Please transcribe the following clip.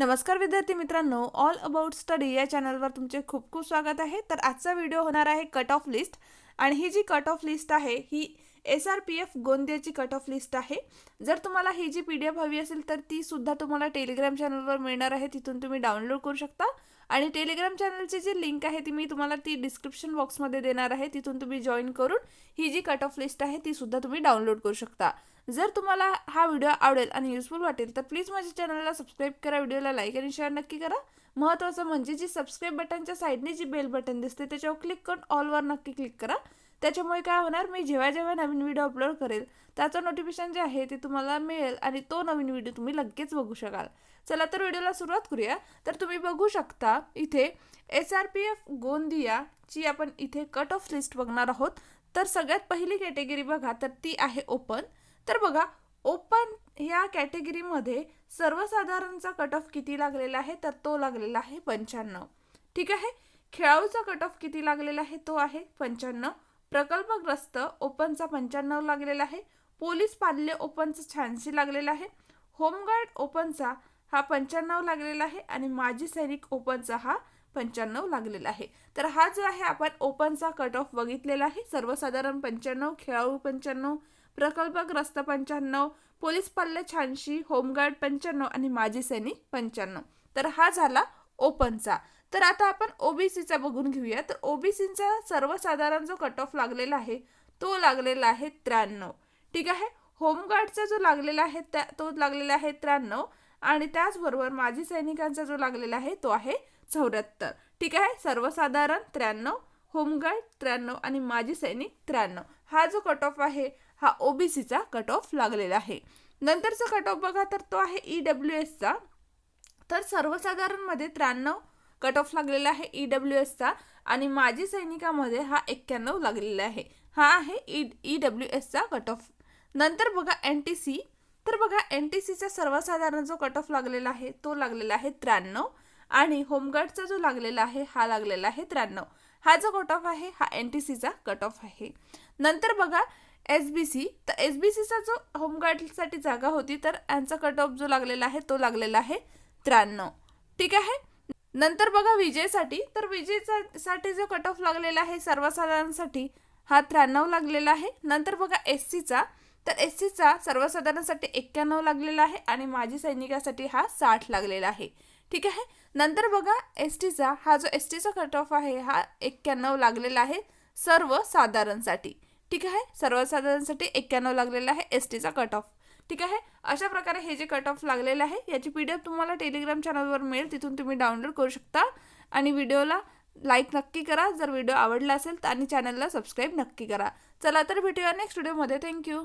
नमस्कार विद्यार्थी मित्रांनो ऑल अबाउट स्टडी या चॅनलवर तुमचे खूप खूप स्वागत आहे. तर आजचा व्हिडिओ होणार आहे कट ऑफ लिस्ट आणि ही जी कट ऑफ लिस्ट आहे ही एस आर पी एफ गोंदियाची कट ऑफ लिस्ट आहे. जर तुम्हाला ही जी पी डी एफ हवी असेल तर ती सुद्धा तुम्हाला टेलिग्राम चॅनलवर मिळणार आहे. तिथून तुम्ही डाउनलोड करू शकता. आणि टेलिग्राम चॅनलची जी लिंक आहे ती मी तुम्हाला ती डिस्क्रिप्शन बॉक्समध्ये देणार आहे तिथून तुम्ही जॉईन करून ही जी कट ऑफ लिस्ट आहे ती सुद्धा तुम्ही डाउनलोड करू शकता. जर तुम्हाला हा व्हिडिओ आवडेल आणि युजफुल वाटेल तर प्लीज माझ्या चॅनलला सबस्क्राईब करा व्हिडिओला लाईक आणि शेअर नक्की करा. महत्त्वाचं म्हणजे जी सबस्क्राईब बटनच्या साईडने जी बेल बटन दिसते त्याच्यावर क्लिक करून ऑलवर नक्की क्लिक करा. त्याच्यामुळे काय होणार मी जेव्हा जेव्हा नवीन व्हिडिओ अपलोड करेल त्याचं नोटिफिकेशन जे आहे ते तुम्हाला मिळेल आणि तो नवीन व्हिडिओ तुम्ही लगेच बघू शकाल. चला तर व्हिडिओला सुरुवात करूया. तर तुम्ही बघू शकता इथे एस आर पी एफ गोंदियाची आपण इथे कट ऑफ लिस्ट बघणार आहोत. तर सगळ्यात पहिली कॅटेगरी बघा तर ती आहे ओपन तर बघा ओपन ह्या कॅटेगरीमध्ये सर्वसाधारणचा कट ऑफ किती लागलेला आहे तर तो लागलेला आहे पंच्याण्णव. ठीक आहे? खेळाडूचा कट ऑफ किती लागलेला आहे तो आहे पंच्याण्णव. प्रकल्पग्रस्त ओपनचा पंच्याण्णव लागलेला आहे. पोलीस पाल्य ओपनचा शहाऐंशी लागलेला आहे. होमगार्ड ओपनचा हा पंच्याण्णव लागलेला आहे आणि माजी सैनिक ओपनचा हा पंच्याण्णव लागलेला आहे. तर हा जो आहे आपण ओपनचा कट ऑफ बघितलेला आहे. सर्वसाधारण पंच्याण्णव खेळाडू पंच्याण्णव प्रकल्पग्रस्त पंच्याण्णव पोलीस पाल्य शहाऐंशी होमगार्ड पंच्याण्णव आणि माजी सैनिक पंच्याण्णव. तर हा झाला ओपनचा. तर आता आपण ओबीसीचा बघून घेऊया. तर ओबीसीचा सर्वसाधारण जो कट ऑफ लागलेला आहे तो लागलेला आहे त्र्याण्णव. ठीक आहे? होमगार्डचा जो लागलेला आहे त्या तो लागलेला आहे त्र्याण्णव. आणि त्याचबरोबर माजी सैनिकांचा जो लागलेला आहे तो आहे चौऱ्याहत्तर. ठीक आहे? सर्वसाधारण त्र्याण्णव होमगार्ड त्र्याण्णव आणि माजी सैनिक त्र्याण्णव. हा जो कट ऑफ आहे हा ओबीसीचा कट ऑफ लागलेला आहे. नंतरचा कट ऑफ बघा तर तो आहे ई डब्ल्यू एसचा तर सर्वसाधारणमध्ये त्र्याण्णव कट ऑफ लागलेला आहे ई डब्ल्यू एसचा आणि माजी सैनिकामध्ये हा एक्क्याण्णव लागलेला आहे. हा आहे ई ई डब्ल्यू एसचा कट ऑफ नंतर बघा एन टी सी तर बघा एन टी सीचा सर्वसाधारण जो कट ऑफ लागलेला आहे तो लागलेला आहे त्र्याण्णव आणि होमगार्डचा जो लागलेला आहे हा लागलेला आहे त्र्याण्णव. हा जो कट ऑफ आहे हा एन टी सीचा कट ऑफ आहे. नंतर बघा एस बी सी तर एस बी सीचा जो होमगार्डसाठी जागा होती तर यांचा कट ऑफ जो लागलेला आहे तो लागलेला आहे त्र्याण्णव. ठीक आहे? नंतर बघा विजयसाठी. तर विजयसाठी जो कट ऑफ लागलेला आहे सर्वसाधारणसाठी हा त्र्याण्णव लागलेला आहे. नंतर बघा एस सीचा तर एस सीचा सर्वसाधारणसाठी एक्क्याण्णव लागलेला आहे आणि माजी सैनिकासाठी हा साठ लागलेला आहे. ठीक आहे? नंतर बघा एस टीचा हा जो एस टीचा कट ऑफ आहे हा एक्क्याण्णव लागलेला आहे सर्वसाधारणसाठी. ठीक आहे? सर्वसाधारणसाठी एक्क्याण्णव लागलेला आहे एस टीचा कट ऑफ ठीक आहे? अशा प्रकारे हे जे कट ऑफ लागलेलं आहे याची पी डी एफ तुम्हाला टेलिग्राम चॅनलवर मिळेल. तिथून तुम्ही डाउनलोड करू शकता. आणि व्हिडिओला लाईक नक्की करा. जर व्हिडिओ आवडला असेल तर आणि चॅनलला सबस्क्राईब नक्की करा. चला तर भेटूया नेक्स्ट व्हिडिओमध्ये थँक्यू